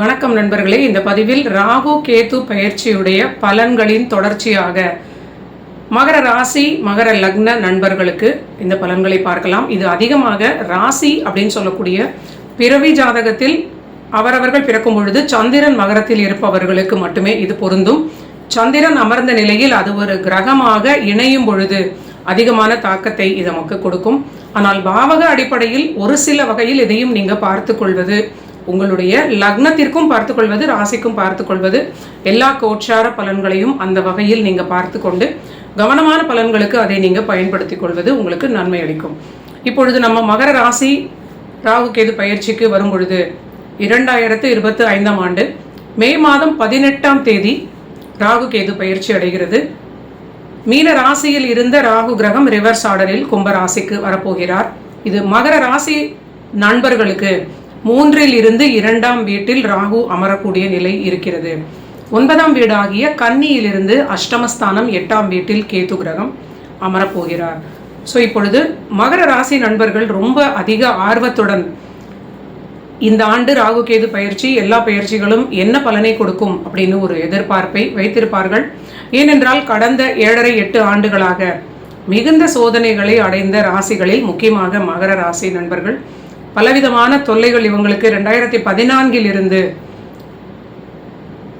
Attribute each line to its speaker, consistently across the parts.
Speaker 1: வணக்கம் நண்பர்களே. இந்த பதிவில் ராகு கேது பயிற்சியுடைய பலன்களின் தொடர்ச்சியாக மகர ராசி மகர லக்ன நண்பர்களுக்கு இந்த பலன்களை பார்க்கலாம். இது அதிகமாக ராசி அப்படின்னு சொல்லக்கூடிய பிறவி ஜாதகத்தில் அவரவர்கள் பிறக்கும் பொழுது சந்திரன் மகரத்தில் இருப்பவர்களுக்கு மட்டுமே இது பொருந்தும். சந்திரன் அமர்ந்த நிலையில் அது ஒரு கிரகமாக இணையும் பொழுது அதிகமான தாக்கத்தை இது நமக்கு கொடுக்கும். ஆனால் பாவக அடிப்படையில் ஒரு சில வகையில் இதையும் நீங்கள் பார்த்து கொள்வது உங்களுடைய லக்னத்திற்கும் பார்த்து கொள்வது ராசிக்கும் பார்த்து கொள்வது எல்லா கோச்சார பலன்களையும் அந்த வகையில் நீங்கள் பார்த்து கொண்டு கவனமான பலன்களுக்கு அதை நீங்கள் பயன்படுத்திக் கொள்வது உங்களுக்கு நன்மை அளிக்கும். இப்பொழுது நம்ம மகர ராசி ராகு கேது பயிற்சிக்கு வரும் பொழுது இரண்டாயிரத்து இருபத்தி ஐந்தாம் ஆண்டு மே மாதம் பதினெட்டாம் தேதி ராகு கேது பயிற்சி அடைகிறது. மீன ராசியில் இருந்த ராகு கிரகம் ரிவர்ஸ் ஆர்டரில் கும்ப ராசிக்கு வரப்போகிறார். இது மகர ராசி நண்பர்களுக்கு மூன்றில் இருந்து இரண்டாம் வீட்டில் ராகு அமரக்கூடிய நிலை இருக்கிறது. ஒன்பதாம் வீடாகிய கன்னியிலிருந்து அஷ்டமஸ்தானம் எட்டாம் வீட்டில் கேது கிரகம் அமரப்போகிறார். ஸோ இப்பொழுது மகர ராசி நண்பர்கள் ரொம்ப அதிக ஆர்வத்துடன் இந்த ஆண்டு ராகு கேது பயிற்சி எல்லா பயிற்சிகளும் என்ன பலனை கொடுக்கும் அப்படின்னு ஒரு எதிர்பார்ப்பை வைத்திருப்பார்கள். ஏனென்றால் கடந்த ஏழரை எட்டு ஆண்டுகளாக மிகுந்த சோதனைகளை அடைந்த ராசிகளில் முக்கியமாக மகர ராசி நண்பர்கள் பலவிதமான தொல்லைகள் இவங்களுக்கு ரெண்டாயிரத்தி பதினான்கில் இருந்து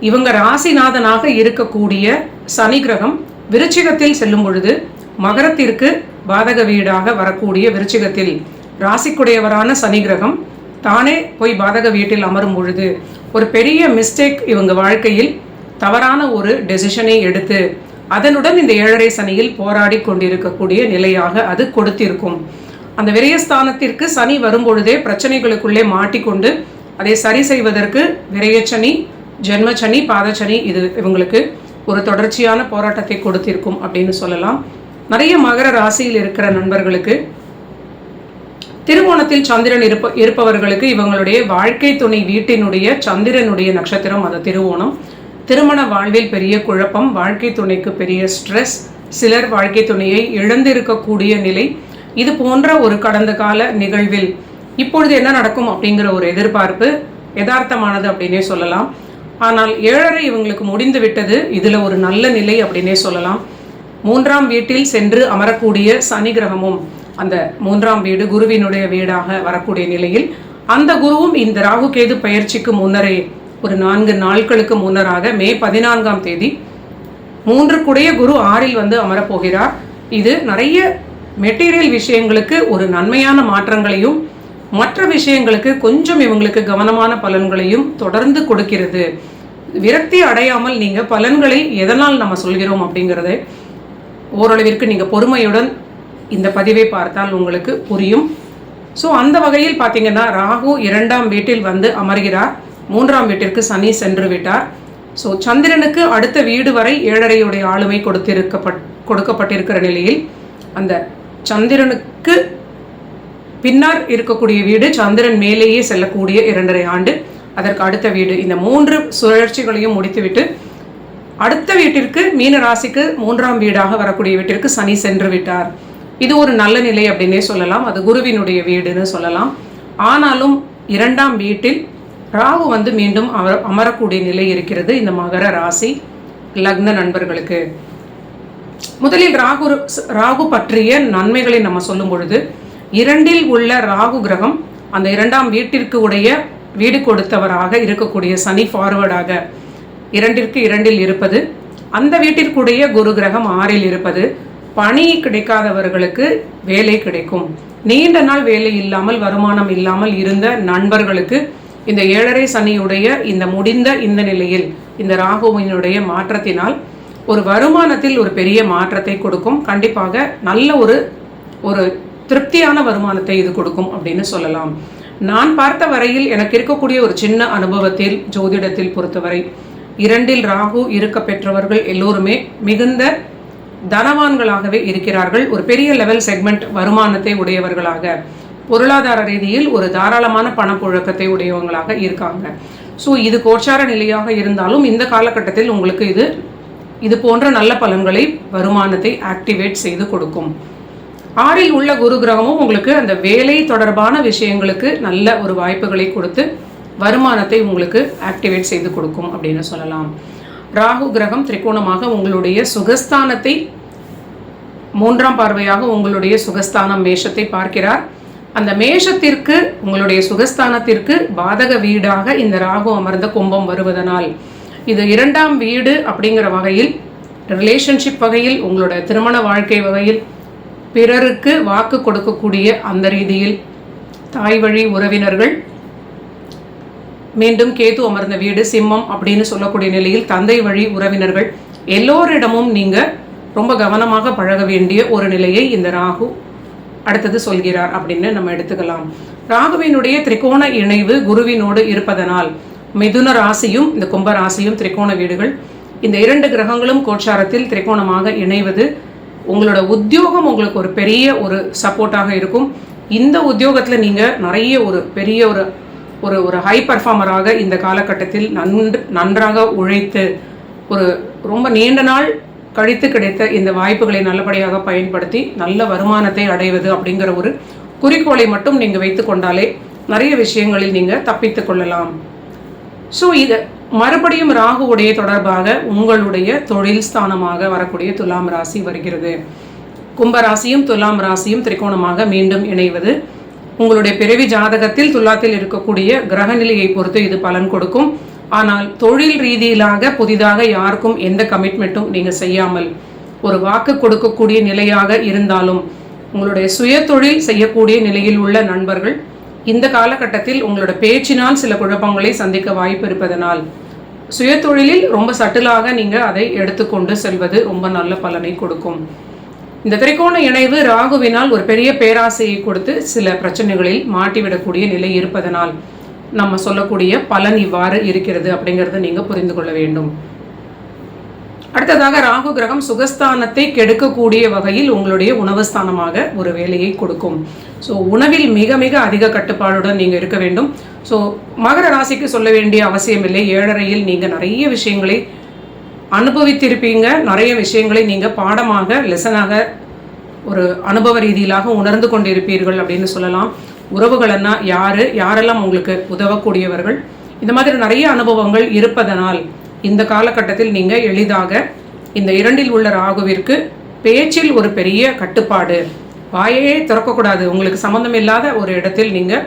Speaker 1: இவங்க ராசிநாதனாக இருக்கக்கூடிய சனி கிரகம் விருச்சிகத்தில் செல்லும் பொழுது மகரத்திற்கு பாதக வீடாக வரக்கூடிய விருச்சிகத்தில் ராசிக்குடையவரான சனி கிரகம் தானே போய் பாதக வீட்டில் அமரும் பொழுது ஒரு பெரிய மிஸ்டேக் இவங்க வாழ்க்கையில் தவறான ஒரு டெசிஷனை எடுத்து அதனுடன் இந்த ஏழரை சனியில் போராடி கொண்டிருக்கக்கூடிய நிலையாக அது கொடுத்திருக்கும். அந்த விரயஸ்தானத்திற்கு சனி வரும்பொழுதே பிரச்சனைகளுக்குள்ளே மாட்டிக்கொண்டு அதை சரி செய்வதற்கு விரயச்சனி ஜென்மச்சனி பாதச்சனி இது இவங்களுக்கு ஒரு தொடர்ச்சியான போராட்டத்தை கொடுத்திருக்கும் அப்படின்னு சொல்லலாம். நிறைய மகர ராசியில் இருக்கிற நண்பர்களுக்கு திருவோணத்தில் சந்திரன் இருப்ப இருப்பவர்களுக்கு இவங்களுடைய வாழ்க்கை துணை வீட்டினுடைய சந்திரனுடைய நட்சத்திரம் அது திருவோணம் திருமண வாழ்வில் பெரிய குழப்பம் வாழ்க்கை துணைக்கு பெரிய ஸ்ட்ரெஸ் சிலர் வாழ்க்கை துணையை இழந்திருக்கக்கூடிய நிலை. இது போன்ற ஒரு கடந்த கால நிகழ்வில் இப்பொழுது என்ன நடக்கும் அப்படிங்கிற ஒரு எதிர்பார்ப்பு யதார்த்தமானது அப்படின்னே சொல்லலாம். ஆனால் ஏழரை இவங்களுக்கு முடிந்து விட்டது. இதில் ஒரு நல்ல நிலை அப்படின்னே சொல்லலாம். மூன்றாம் வீட்டில் சென்று அமரக்கூடிய சனி கிரகமும் அந்த மூன்றாம் வீடு குருவினுடைய வீடாக வரக்கூடிய நிலையில் அந்த குருவும் இந்த ராகு கேது பயிற்சிக்கு முன்னரே ஒரு நான்கு நாட்களுக்கு முன்னராக மே பதினான்காம் தேதி மூன்று குடைய குரு ஆறில் வந்து அமரப்போகிறார். இது நிறைய மெட்டீரியல் விஷயங்களுக்கு ஒரு நன்மையான மாற்றங்களையும் மற்ற விஷயங்களுக்கு கொஞ்சம் இவங்களுக்கு கவனமான பலன்களையும் தொடர்ந்து கொடுக்கிறது. விரக்தி அடையாமல் நீங்கள் பலன்களை எதனால் நம்ம சொல்கிறோம் அப்படிங்கிறத ஓரளவிற்கு நீங்கள் பொறுமையுடன் இந்த பதிவை பார்த்தால் உங்களுக்கு புரியும். ஸோ அந்த வகையில் பார்த்தீங்கன்னா ராகு இரண்டாம் வீட்டில் வந்து அமர்கிறார். மூன்றாம் வீட்டிற்கு சனி சென்று விட்டார். ஸோ சந்திரனுக்கு அடுத்த வீடு வரை ஏழரையுடைய ஆளுமை கொடுத்திருக்கப்பட் கொடுக்கப்பட்டிருக்கிற நிலையில் அந்த சந்திரனுக்கு பின்னர் இருக்கக்கூடிய வீடு சந்திரன் மேலேயே செல்லக்கூடிய இரண்டரை ஆண்டு. அதற்கு அடுத்த வீடு. இந்த மூன்று சுழற்சிகளையும் முடித்துவிட்டு அடுத்த வீட்டிற்கு மீன ராசிக்கு மூன்றாம் வீடாக வரக்கூடிய வீட்டிற்கு சனி சென்று விட்டார். இது ஒரு நல்ல நிலை அப்படின்னே சொல்லலாம். அது குருவினுடைய வீடுன்னு சொல்லலாம். ஆனாலும் இரண்டாம் வீட்டில் ராகு வந்து மீண்டும் அமர அமரக்கூடிய நிலை இருக்கிறது. இந்த மகர ராசி லக்ன நண்பர்களுக்கு. முதலில் ராகு ராகு பற்றிய நன்மைகளை நம்ம சொல்லும் பொழுது இரண்டில் உள்ள ராகு கிரகம் அந்த இரண்டாம் வீட்டிற்கு உடைய வீடு கொடுத்தவராக இருக்கக்கூடிய சனி ஃபார்வர்டாக இரண்டிற்கு இரண்டில் இருப்பது அந்த வீட்டிற்குடைய குரு கிரகம் ஆறில் இருப்பது பணி கிடைக்காதவர்களுக்கு வேலை கிடைக்கும். நீண்ட நாள் வேலை இல்லாமல் வருமானம் இல்லாமல் இருந்த நண்பர்களுக்கு இந்த ஏழரை சனியுடைய இந்த முடிந்த இந்த நிலையில் இந்த ராகுவினுடைய மாற்றத்தினால் ஒரு வருமானத்தில் ஒரு பெரிய மாற்றத்தை கொடுக்கும். கண்டிப்பாக நல்ல ஒரு ஒரு திருப்தியான வருமானத்தை இது கொடுக்கும் அப்படின்னு சொல்லலாம். நான் பார்த்த வரையில் எனக்கு இருக்கக்கூடிய ஒரு சின்ன அனுபவத்தில் ஜோதிடத்தில் பொறுத்தவரை இரண்டில் ராகு இருக்க பெற்றவர்கள் எல்லோருமே மிகுந்த தனவான்களாகவே இருக்கிறார்கள். ஒரு பெரிய லெவல் செக்மெண்ட் வருமானத்தை உடையவர்களாக பொருளாதார ரீதியில் ஒரு தாராளமான பணப்புழக்கத்தை உடையவங்களாக இருக்காங்க. ஸோ இது கோச்சார நிலையாக இருந்தாலும் இந்த காலகட்டத்தில் உங்களுக்கு இது இது போன்ற நல்ல பலன்களை வருமானத்தை ஆக்டிவேட் செய்து கொடுக்கும். ஆறில் உள்ள குரு கிரகமும் உங்களுக்கு அந்த வேலை தொடர்பான விஷயங்களுக்கு நல்ல ஒரு வாய்ப்புகளை கொடுத்து வருமானத்தை உங்களுக்கு ஆக்டிவேட் செய்து கொடுக்கும் அப்படின்னு சொல்லலாம். ராகு கிரகம் திரிகோணமாக உங்களுடைய சுகஸ்தானத்தை மூன்றாம் பார்வையாக உங்களுடைய சுகஸ்தானம் மேஷத்தை பார்க்கிறார். அந்த மேஷத்திற்கு உங்களுடைய சுகஸ்தானத்திற்கு பாதக வீடாக இந்த ராகு அமர்ந்த கும்பம் வருவதனால் இது இரண்டாம் வீடு அப்படிங்கிற வகையில் ரிலேஷன்ஷிப் வகையில் உங்களோட திருமண வாழ்க்கை வகையில் பிறருக்கு வாக்கு கொடுக்கக்கூடிய அந்த ரீதியில் தாய் வழி உறவினர்கள் மீண்டும் கேது அமர்ந்த வீடு சிம்மம் அப்படின்னு சொல்லக்கூடிய நிலையில் தந்தை வழி உறவினர்கள் எல்லோரிடமும் நீங்க ரொம்ப கவனமாக பழக வேண்டிய ஒரு நிலையை இந்த ராகு அடுத்தது சொல்கிறார் அப்படின்னு நம்ம எடுத்துக்கலாம். ராகுவினுடைய திரிகோண இணைவு குருவினோடு இருப்பதனால் மிதுன ராசியும் இந்த கும்ப ராசியும் திரிகோண வீடுகள் இந்த இரண்டு கிரகங்களும் கோச்சாரத்தில் திரிகோணமாக இணைவது உங்களோட உத்தியோகம் உங்களுக்கு ஒரு பெரிய ஒரு சப்போர்ட்டாக இருக்கும். இந்த உத்தியோகத்தில் நீங்கள் நிறைய ஒரு பெரிய ஒரு ஒரு ஒரு ஹை பர்ஃபார்மராக இந்த காலகட்டத்தில் நன்று நன்றாக உழைத்து ஒரு ரொம்ப நீண்ட நாள் கழித்து கிடைத்த இந்த வாய்ப்புகளை நல்லபடியாக பயன்படுத்தி நல்ல வருமானத்தை அடைவது அப்படிங்கிற ஒரு குறிக்கோளை மட்டும் நீங்கள் வைத்து கொண்டாலே நிறைய விஷயங்களில் நீங்கள் தப்பித்து கொள்ளலாம். ஸோ இது மறுபடியும் ராகுவுடைய தொடர்பாக உங்களுடைய தொழில் ஸ்தானமாக வரக்கூடிய துலாம் ராசி வருகிறது. கும்பராசியும் துலாம் ராசியும் திரிகோணமாக மீண்டும் இணைவது உங்களுடைய பிறவி ஜாதகத்தில் துலாத்தில் இருக்கக்கூடிய கிரகநிலையை பொறுத்து இது பலன் கொடுக்கும். ஆனால் தொழில் ரீதியிலாக புதிதாக யாருக்கும் எந்த கமிட்மெண்ட்டும் நீங்கள் செய்யாமல் ஒரு வாக்கு கொடுக்கக்கூடிய நிலையாக இருந்தாலும் உங்களுடைய சுய தொழில் செய்யக்கூடிய நிலையில் உள்ள நண்பர்கள் இந்த காலகட்டத்தில் உங்களோட பேச்சினால் சில குழப்பங்களை சந்திக்க வாய்ப்பு இருப்பதனால் சுய தொழிலில் ரொம்ப சட்டிலாக நீங்கள் அதை எடுத்துக்கொண்டு செல்வது ரொம்ப நல்ல பலனை கொடுக்கும். இந்த திரைக்கோண இணைவு ராகுவினால் ஒரு பெரிய பேராசையை கொடுத்து சில பிரச்சனைகளில் மாட்டிவிடக்கூடிய நிலை இருப்பதனால் நம்ம சொல்லக்கூடிய பலன் இவ்வாறு இருக்கிறது அப்படிங்கிறத நீங்கள் புரிந்து கொள்ள வேண்டும். அடுத்ததாக ராகு கிரகம் சுகஸ்தானத்தை கெடுக்கக்கூடிய வகையில் உங்களுடைய உணவுஸ்தானமாக ஒரு வேலையை கொடுக்கும். ஸோ உணவில் மிக மிக அதிக கட்டுப்பாடுடன் நீங்கள் இருக்க வேண்டும். ஸோ மகர ராசிக்கு சொல்ல வேண்டிய அவசியம் இல்லை. ஏழரையில் நீங்கள் நிறைய விஷயங்களை அனுபவித்திருப்பீங்க. நிறைய விஷயங்களை நீங்கள் பாடமாக லெசனாக ஒரு அனுபவ ரீதியிலாக உணர்ந்து கொண்டிருப்பீர்கள் அப்படின்னு சொல்லலாம். உறவுகள்னா யார் யாரெல்லாம் உங்களுக்கு உதவக்கூடியவர்கள்? இந்த மாதிரி நிறைய அனுபவங்கள் இருப்பதனால் இந்த காலகட்டத்தில் நீங்கள் எளிதாக இந்த இரண்டில் உள்ள ராகுவிற்கு பேச்சில் ஒரு பெரிய கட்டுப்பாடு. வாயையே திறக்கக்கூடாது. உங்களுக்கு சம்மந்தம் இல்லாத ஒரு இடத்தில் நீங்கள்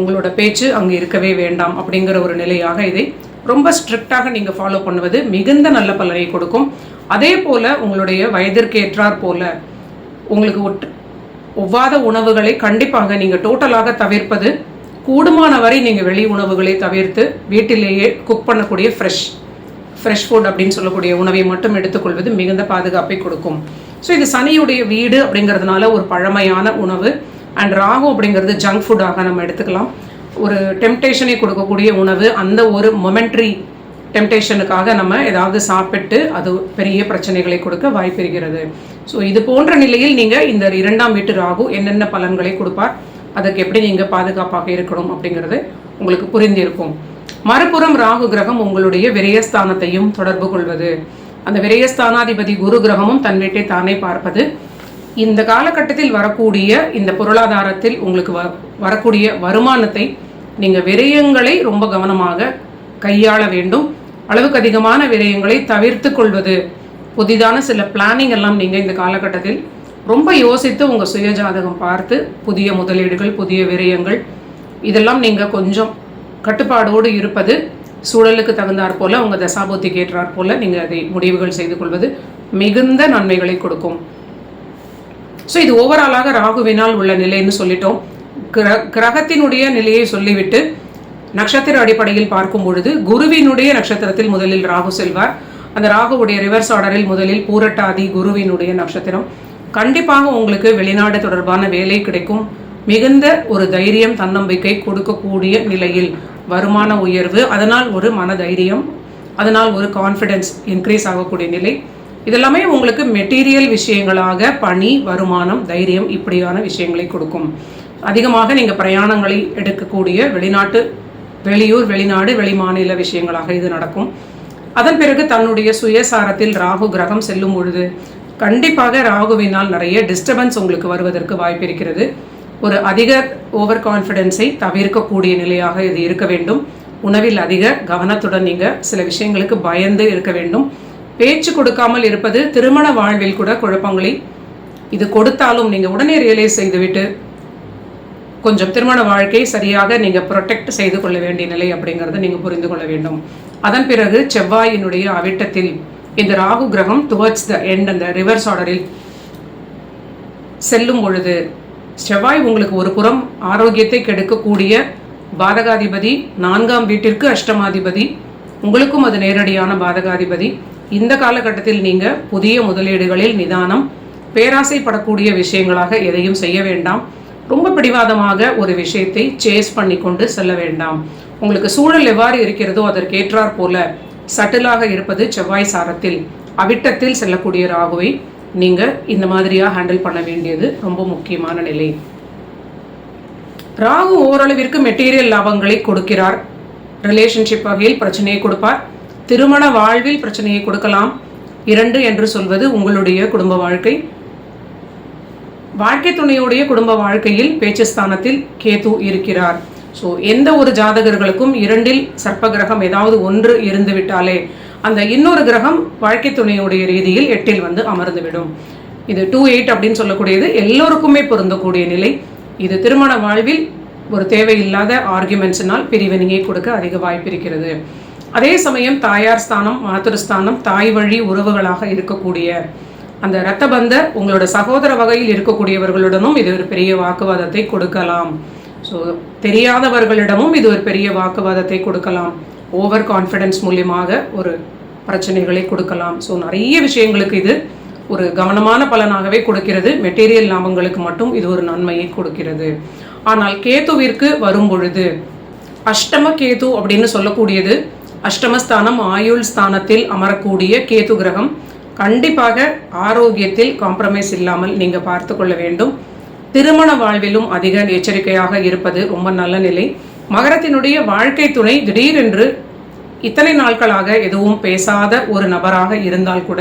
Speaker 1: உங்களோட பேச்சு அங்கே இருக்கவே வேண்டாம் அப்படிங்கிற ஒரு நிலையாக இதை ரொம்ப ஸ்ட்ரிக்டாக நீங்கள் ஃபாலோ பண்ணுவது மிகுந்த நல்ல பலனை கொடுக்கும். அதே போல் உங்களுடைய வயதிற்கு ஏற்றார் போல உங்களுக்கு ஒட் ஒவ்வாத உணவுகளை கண்டிப்பாக நீங்கள் டோட்டலாக தவிர்ப்பது கூடுமான வரை நீங்கள் வெளி உணவுகளை தவிர்த்து வீட்டிலேயே குக் பண்ணக்கூடிய ஃப்ரெஷ் ஃப்ரெஷ் ஃபுட் அப்படின்னு சொல்லக்கூடிய உணவை மட்டும் எடுத்துக்கொள்வது மிகுந்த பாதுகாப்பை கொடுக்கும். ஸோ இது சனியுடைய வீடு அப்படிங்கிறதுனால ஒரு பழமையான உணவு. அண்ட் ராகு அப்படிங்கிறது ஜங்க் ஃபுட்டாக நம்ம எடுத்துக்கலாம். ஒரு டெம்டேஷனை கொடுக்கக்கூடிய உணவு. அந்த ஒரு மொமெண்ட்ரி டெம்டேஷனுக்காக நம்ம ஏதாவது சாப்பிட்டு அது பெரிய பிரச்சனைகளை கொடுக்க வாய்ப்பிருக்கிறது ஸோ இது போன்ற நிலையில் நீங்கள் இந்த இரண்டாம் வீட்டு ராகு என்னென்ன பலன்களை கொடுப்பார் அதுக்கு எப்படி நீங்கள் பாதுகாப்பாக இருக்கணும் அப்படிங்கிறது உங்களுக்கு புரிந்திருக்கும். மறுபுறம் ராகு கிரகம் உங்களுடைய விரயஸ்தானத்தையும் தொடர்பு கொள்வது. அந்த விரயஸ்தானாதிபதி குரு கிரகமும் தன் வீட்டை தானே பார்ப்பது. இந்த காலகட்டத்தில் வரக்கூடிய இந்த பொருளாதாரத்தில் உங்களுக்கு வ வரக்கூடிய வருமானத்தை நீங்கள் விரயங்களை ரொம்ப கவனமாக கையாள வேண்டும். அளவுக்கு அதிகமான விரயங்களை தவிர்த்து கொள்வது. புதிதான சில பிளானிங் எல்லாம் நீங்கள் இந்த காலகட்டத்தில் ரொம்ப யோசித்து உங்கள் சுயஜாதகம் பார்த்து புதிய முதலீடுகள் புதிய விரயங்கள் இதெல்லாம் நீங்கள் கொஞ்சம் கட்டுப்பாடோடு இருப்பது சூழலுக்கு தகுந்தாற் போல உங்கள் தசாபுத்திக்கு ஏற்றாற் போல நீங்கள் அதை முடிவுகள் செய்து கொள்வது மிகுந்த நன்மைகளை கொடுக்கும். ஸோ இது ஓவராலாக ராகுவினால் உள்ள நிலைன்னு சொல்லிட்டோம். கிர கிரகத்தினுடைய நிலையை சொல்லிவிட்டு நட்சத்திர அடிப்படையில் பார்க்கும் பொழுது குருவினுடைய நட்சத்திரத்தில் முதலில் ராகு செல்வார். அந்த ராகுவுடைய ரிவர்ஸ் ஆர்டரில் முதலில் பூரட்டாதி குருவினுடைய நட்சத்திரம். கண்டிப்பாக உங்களுக்கு வெளிநாடு தொடர்பான வேலை கிடைக்கும். மிகுந்த ஒரு தைரியம் தன்னம்பிக்கை கொடுக்கக்கூடிய நிலையில் வருமான உயர்வு அதனால் ஒரு மன தைரியம் அதனால் ஒரு கான்ஃபிடென்ஸ் இன்க்ரீஸ் ஆகக்கூடிய நிலை. இதெல்லாமே உங்களுக்கு மெட்டீரியல் விஷயங்களாக பணி வருமானம் தைரியம் இப்படியான விஷயங்களை கொடுக்கும். அதிகமாக நீங்கள் பிரயாணங்களை எடுக்கக்கூடிய வெளிநாட்டு வெளியூர் வெளிநாடு வெளிமாநில விஷயங்களாக இது நடக்கும். அதன் பிறகு தன்னுடைய சுயசாரத்தில் ராகு கிரகம் செல்லும் பொழுது கண்டிப்பாக ராகுவினால் நிறைய டிஸ்டர்பன்ஸ் உங்களுக்கு வருவதற்கு வாய்ப்பு இருக்கிறது. ஒரு அதிக ஓவர் கான்ஃபிடென்ஸை தவிர்க்கக்கூடிய நிலையாக இது இருக்க வேண்டும். உணவில் அதிக கவனத்துடன் நீங்கள் சில விஷயங்களுக்கு பயந்து இருக்க வேண்டும். பேச்சு கொடுக்காமல் இருப்பது திருமண வாழ்வில் கூட குழப்பங்களை இது கொடுத்தாலும் நீங்கள் உடனே ரியலைஸ் செய்துவிட்டு கொஞ்சம் திருமண வாழ்க்கை சரியாக நீங்கள் ப்ரொடெக்ட் செய்து கொள்ள வேண்டிய நிலை அப்படிங்கிறத நீங்கள் புரிந்து கொள்ள வேண்டும். அதன் பிறகு செவ்வாயினுடைய அவிட்டத்தில் இந்த ராகு கிரகம் டுவர்ட்ஸ் த எண்ட் அந்த ரிவர்ஸ் ஆர்டரில் செல்லும் பொழுது செவ்வாய் உங்களுக்கு ஒரு புறம் ஆரோக்கியத்தை கெடுக்கக்கூடிய பாதகாதிபதி நான்காம் வீட்டிற்கு அஷ்டமாதிபதி. உங்களுக்கும் அது நேரடியான பாதகாதிபதி. இந்த காலகட்டத்தில் நீங்கள் புதிய முதலீடுகளில் நிதானம் பேராசைப்படக்கூடிய விஷயங்களாக எதையும் செய்ய வேண்டாம். ரொம்ப பிடிவாதமாக ஒரு விஷயத்தை சேஸ் பண்ணி கொண்டு செல்ல வேண்டாம். உங்களுக்கு சூழல் எவ்வாறு இருக்கிறதோ அதற்கேற்றாற் போல சட்டிலாக இருப்பது செவ்வாய் சாரத்தில் அவிட்டத்தில் செல்லக்கூடிய ராகுவை. நீங்கள் இந்த மாதிரியாக ஹேண்டில் பண்ண வேண்டியது ரொம்ப முக்கியமான நிலை. ராகு ஓரளவிற்கு மெட்டீரியல் லாபங்களை கொடுக்கிறார். ரிலேஷன்ஷிப் வகையில் பிரச்சனையை கொடுப்பார். திருமண வாழ்வில் பிரச்சனையை கொடுக்கலாம். இரண்டு என்று சொல்வது உங்களுடைய குடும்ப வாழ்க்கை. வாழ்க்கை துணையுடைய குடும்ப வாழ்க்கையில் பேச்சுஸ்தானத்தில் கேது இருக்கிறார். ஸோ எந்த ஒரு ஜாதகர்களுக்கும் இரண்டில் சர்ப்பகிரகம் ஏதாவது ஒன்று இருந்து விட்டாலே அந்த இன்னொரு கிரகம் வாழ்க்கை துணையுடைய ரீதியில் எட்டில் வந்து அமர்ந்துவிடும். இது டூ எயிட் அப்படின்னு சொல்லக்கூடியது எல்லோருக்குமே பொருந்தக்கூடிய நிலை. இது திருமண வாழ்வில் ஒரு தேவையில்லாத ஆர்குமெண்ட்ஸினால் பிரிவினையை கொடுக்க அதிக வாய்ப்பு இருக்கிறது. அதே சமயம் தாயார் ஸ்தானம் மாத்திருஸ்தானம் தாய் வழி உறவுகளாக இருக்கக்கூடிய அந்த இரத்த பந்த உங்களோட சகோதர வகையில் இருக்கக்கூடியவர்களுடனும் இது ஒரு பெரிய வாக்குவாதத்தை கொடுக்கலாம். ஸோ தெரியாதவர்களிடமும் இது ஒரு பெரிய வாக்குவாதத்தை கொடுக்கலாம். ஓவர் கான்ஃபிடென்ஸ் மூலியமாக ஒரு பிரச்சனைகளை கொடுக்கலாம். ஸோ நிறைய விஷயங்களுக்கு இது ஒரு கவனமான பலனாகவே கொடுக்கிறது. மெட்டீரியல் லாபங்களுக்கு மட்டும் இது ஒரு நன்மையை கொடுக்கிறது. ஆனால் கேத்துவிற்கு வரும் பொழுது அஷ்டம கேது அப்படின்னு சொல்லக்கூடியது அஷ்டமஸ்தானம் ஆயுள் ஸ்தானத்தில் அமரக்கூடிய கேது கிரகம் கண்டிப்பாக ஆரோக்கியத்தில் காம்ப்ரமைஸ் இல்லாமல் நீங்கள் பார்த்து கொள்ள வேண்டும். திருமண வாழ்விலும் அதிக எச்சரிக்கையாக இருப்பது ரொம்ப நல்ல நிலை. மகரத்தினுடைய வாழ்க்கை துணை திடீரென்று இத்தனை நாட்களாக எதுவும் பேசாத ஒரு நபராக இருந்தால் கூட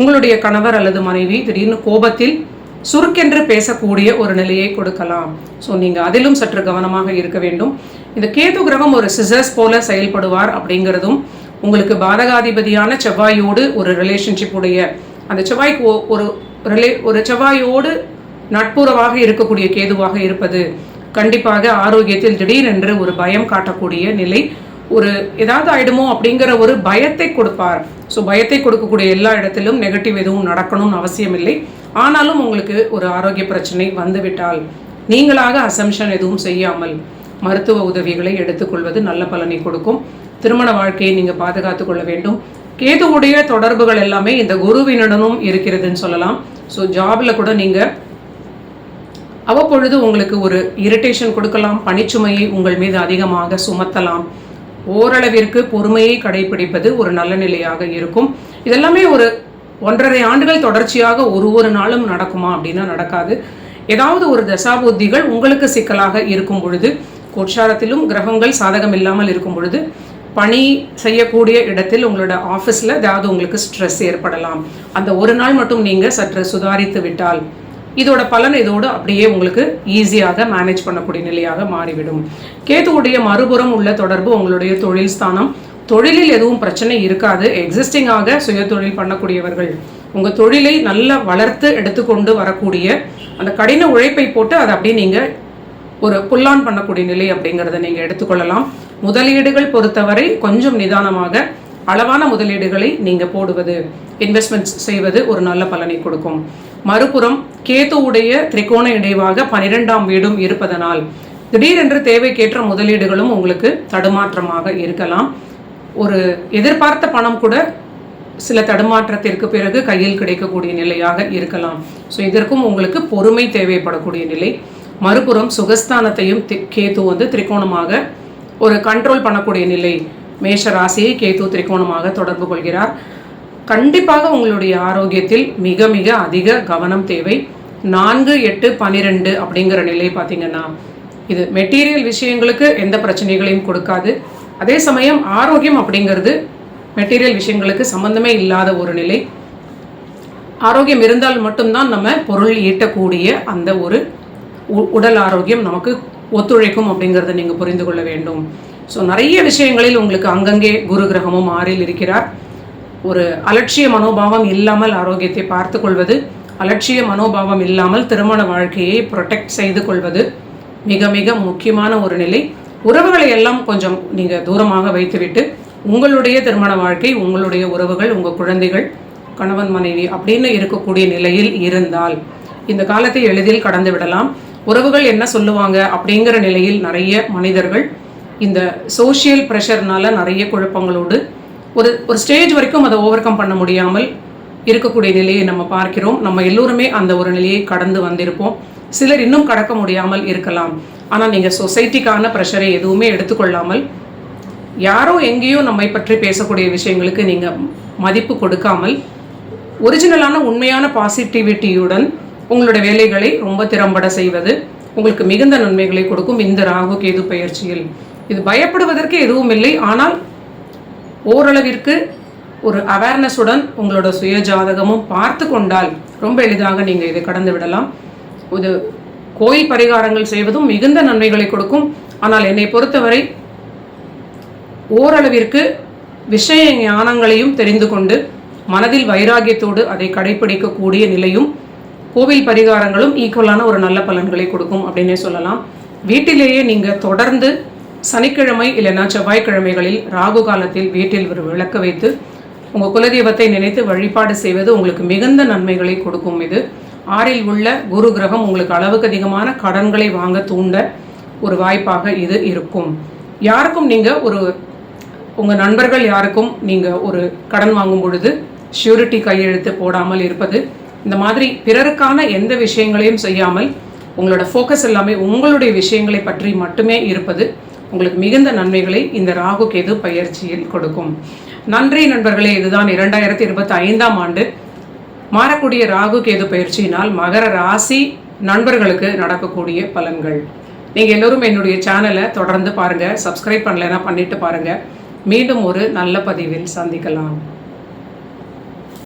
Speaker 1: உங்களுடைய கணவர் அல்லது மனைவி திடீர்னு கோபத்தில் சுருக்கென்று பேசக்கூடிய ஒரு நிலையை கொடுக்கலாம். ஸோ நீங்கள் அதிலும் சற்று கவனமாக இருக்க வேண்டும். இந்த கேது கிரகம் ஒரு சிசர்ஸ் போல செயல்படுவார் அப்படிங்கிறதும் உங்களுக்கு பாதகாதிபதியான செவ்வாயோடு ஒரு ரிலேஷன்ஷிப் உடைய அந்த செவ்வாய்க்கு ஒரு ரிலே ஒரு செவ்வாயோடு நட்புறவாக இருக்கக்கூடிய கேதுவாக இருப்பது கண்டிப்பாக ஆரோக்கியத்தில் திடீரென்று ஒரு பயம் காட்டக்கூடிய நிலை ஒரு ஏதாவது ஆயிடுமோ அப்படிங்கிற ஒரு பயத்தை கொடுப்பார். ஸோ பயத்தை கொடுக்கக்கூடிய எல்லா இடத்திலும் நெகட்டிவ் எதுவும் நடக்கணும்னு அவசியம் இல்லை ஆனாலும் உங்களுக்கு ஒரு ஆரோக்கிய பிரச்சனை வந்துவிட்டால் நீங்களாக அசம்ஷன் எதுவும் செய்யாமல் மருத்துவ உதவிகளை எடுத்துக்கொள்வது நல்ல பலனை கொடுக்கும். திருமண வாழ்க்கையை நீங்கள் பாதுகாத்து கொள்ள வேண்டும். கேதுவுடைய தொடர்புகள் எல்லாமே இந்த குருவினுடனும் இருக்கிறதுன்னு சொல்லலாம். ஸோ ஜாபில் கூட நீங்கள் அவ்வப்பொழுது உங்களுக்கு ஒரு இரிட்டேஷன் கொடுக்கலாம். பணிச்சுமையை உங்கள் மீது அதிகமாக சுமத்தலாம். ஓரளவிற்கு பொறுமையை கடைபிடிப்பது ஒரு நல்ல நிலையாக இருக்கும். இதெல்லாமே ஒரு ஒன்றரை ஆண்டுகள் தொடர்ச்சியாக ஒரு ஒரு நாளும் நடக்குமா அப்படின்னா நடக்காது. ஏதாவது ஒரு தசாபுத்திகள் உங்களுக்கு சிக்கலாக இருக்கும் பொழுது கோட்சாரத்திலும் கிரகங்கள் சாதகம் இல்லாமல் இருக்கும் பொழுது பணி செய்யக்கூடிய இடத்தில் உங்களோட ஆஃபீஸில் ஏதாவது உங்களுக்கு ஸ்ட்ரெஸ் ஏற்படலாம். அந்த ஒரு நாள் மட்டும் நீங்கள் சற்று சுதாரித்து விட்டால் இதோட பலன் இதோடு அப்படியே உங்களுக்கு ஈஸியாக மேனேஜ் பண்ணக்கூடிய நிலையாக மாறிவிடும். கேதுவுடைய மறுபுறம் உள்ள தொடர்பு உங்களுடைய தொழில் ஸ்தானம். தொழிலில் எதுவும் பிரச்சனை இருக்காது. எக்ஸிஸ்டிங்காக சுய தொழில் பண்ணக்கூடியவர்கள். உங்கள் தொழிலை நல்லா வளர்த்து எடுத்துக்கொண்டு வரக்கூடிய அந்த கடின உழைப்பை போட்டு அதை அப்படியே நீங்கள் ஒரு புல்லான் பண்ணக்கூடிய நிலை அப்படிங்கிறத நீங்கள் எடுத்துக்கொள்ளலாம். முதலீடுகள் பொறுத்தவரை கொஞ்சம் நிதானமாக அளவான முதலீடுகளை நீங்கள் போடுவது இன்வெஸ்ட்மெண்ட்ஸ் செய்வது ஒரு நல்ல பலனை கொடுக்கும். மறுபுறம் கேத்துவுடைய திரிகோண இடைவாக பனிரெண்டாம் வீடும் இருப்பதனால் திடீரென்று தேவைக்கேற்ற முதலீடுகளும் உங்களுக்கு தடுமாற்றமாக இருக்கலாம். ஒரு எதிர்பார்த்த பணம் கூட சில தடுமாற்றத்திற்கு பிறகு கையில் கிடைக்கக்கூடிய நிலையாக இருக்கலாம். ஸோ இதற்கும் உங்களுக்கு பொறுமை தேவைப்படக்கூடிய நிலை. மறுபுறம் சுகஸ்தானத்தையும் கேத்து வந்து திரிகோணமாக ஒரு கண்ட்ரோல் பண்ணக்கூடிய நிலை. மேஷ ராசியை கேத்து திரிகோணமாக தொடர்பு கொள்கிறார். கண்டிப்பாக உங்களுடைய ஆரோக்கியத்தில் மிக மிக அதிக கவனம் தேவை. நான்கு எட்டு பன்னிரெண்டு அப்படிங்கிற நிலை பார்த்தீங்கன்னா இது மெட்டீரியல் விஷயங்களுக்கு எந்த பிரச்சனைகளையும் கொடுக்காது. அதே சமயம் ஆரோக்கியம் அப்படிங்கிறது மெட்டீரியல் விஷயங்களுக்கு சம்பந்தமே இல்லாத ஒரு நிலை. ஆரோக்கியம் இருந்தால் மட்டும்தான் நம்ம பொருள் ஈட்டக்கூடிய அந்த ஒரு உ- உடல் ஆரோக்கியம் நமக்கு ஒத்துழைக்கும் அப்படிங்கிறத நீங்கள் புரிந்து கொள்ள வேண்டும். ஸோ நிறைய விஷயங்களில் உங்களுக்கு அங்கங்கே குரு கிரகமும் ஆறில் இருக்கிறார். ஒரு அலட்சிய மனோபாவம் இல்லாமல் ஆரோக்கியத்தை பார்த்து கொள்வது அலட்சிய மனோபாவம் இல்லாமல் திருமண வாழ்க்கையை ப்ரொடெக்ட் செய்து கொள்வது மிக மிக முக்கியமான ஒரு நிலை. உறவுகளை எல்லாம் கொஞ்சம் நீங்கள் தூரமாக வைத்துவிட்டு உங்களுடைய திருமண வாழ்க்கை உங்களுடைய உறவுகள் உங்கள் குழந்தைகள் கணவன் மனைவி அப்படின்னு இருக்கக்கூடிய நிலையில் இருந்தால் இந்த காலத்தை எளிதில் கடந்து விடலாம். உறவுகள் என்ன சொல்லுவாங்க அப்படிங்கிற நிலையில் நிறைய மனிதர்கள் இந்த சோஷியல் ப்ரெஷர்னால நிறைய குழப்பங்களோடு ஒரு ஒரு ஸ்டேஜ் வரைக்கும் அதை ஓவர் கம் பண்ண முடியாமல் இருக்கக்கூடிய நிலையை நம்ம பார்க்கிறோம். நம்ம எல்லோருமே அந்த ஒரு நிலையை கடந்து வந்திருப்போம். சிலர் இன்னும் கடக்க முடியாமல் இருக்கலாம். ஆனால் நீங்கள் சொசைட்டிக்கான ப்ரெஷரை எதுவுமே எடுத்துக்கொள்ளாமல் யாரோ எங்கேயோ நம்மை பற்றி பேசக்கூடிய விஷயங்களுக்கு நீங்கள் மதிப்பு கொடுக்காமல் ஒரிஜினலான உண்மையான பாசிட்டிவிட்டியுடன் உங்களுடைய வேலைகளை ரொம்ப திறம்பட செய்வது உங்களுக்கு மிகுந்த நன்மைகளை கொடுக்கும் இந்த ராகு கேது பயிற்சியில். இது பயப்படுவதற்கு எதுவும் இல்லை. ஆனால் ஓரளவிற்கு ஒரு அவேர்னஸுடன் உங்களோட சுய ஜாதகமும் பார்த்து கொண்டால் ரொம்ப எளிதாக நீங்கள் இதை கடந்து விடலாம். இது கோயில் பரிகாரங்கள் செய்வதும் மிகுந்த நன்மைகளை கொடுக்கும். ஆனால் என்னை பொறுத்தவரை ஓரளவிற்கு விஷய ஞானங்களையும் தெரிந்து கொண்டு மனதில் வைராகியத்தோடு அதை கடைபிடிக்கக்கூடிய நிலையும் கோவில் பரிகாரங்களும் ஈக்குவலான ஒரு நல்ல பலன்களை கொடுக்கும் அப்படின்னே சொல்லலாம். வீட்டிலேயே நீங்கள் தொடர்ந்து சனிக்கிழமை இல்லைன்னா செவ்வாய்க்கிழமைகளில் ராகு காலத்தில் வீட்டில் ஒரு விளக்க வைத்து உங்கள் குலதெய்வத்தை நினைத்து வழிபாடு செய்வது உங்களுக்கு மிகுந்த நன்மைகளை கொடுக்கும் இது. ஆறில் உள்ள குரு கிரகம் உங்களுக்கு அளவுக்கு அதிகமான கடன்களை வாங்க தூண்ட ஒரு வாய்ப்பாக இது இருக்கும். யாருக்கும் நீங்கள் ஒரு உங்கள் நண்பர்கள் யாருக்கும் நீங்கள் ஒரு கடன் வாங்கும் பொழுது ஷூரிட்டி கையெழுத்து போடாமல் இருப்பது இந்த மாதிரி பிறருக்கான எந்த விஷயங்களையும் செய்யாமல் உங்களோட ஃபோக்கஸ் எல்லாமே உங்களுடைய விஷயங்களை பற்றி மட்டுமே இருப்பது உங்களுக்கு மிகுந்த நன்மைகளை இந்த ராகு கேது பயிற்சியில் கொடுக்கும். நன்றி நண்பர்களே இதுதான் இரண்டாயிரத்தி இருபத்தி ஐந்தாம் ஆண்டு. மாறக்கூடிய ராகு கேது பயிற்சியினால் மகர ராசி நண்பர்களுக்கு நடக்கக்கூடிய பலன்கள். நீங்கள் எல்லோரும் என்னுடைய சேனலை தொடர்ந்து பாருங்கள் சப்ஸ்கிரைப் பண்ணலைன்னா பண்ணிட்டு பாருங்கள் மீண்டும் ஒரு நல்ல பதிவில் சந்திக்கலாம்.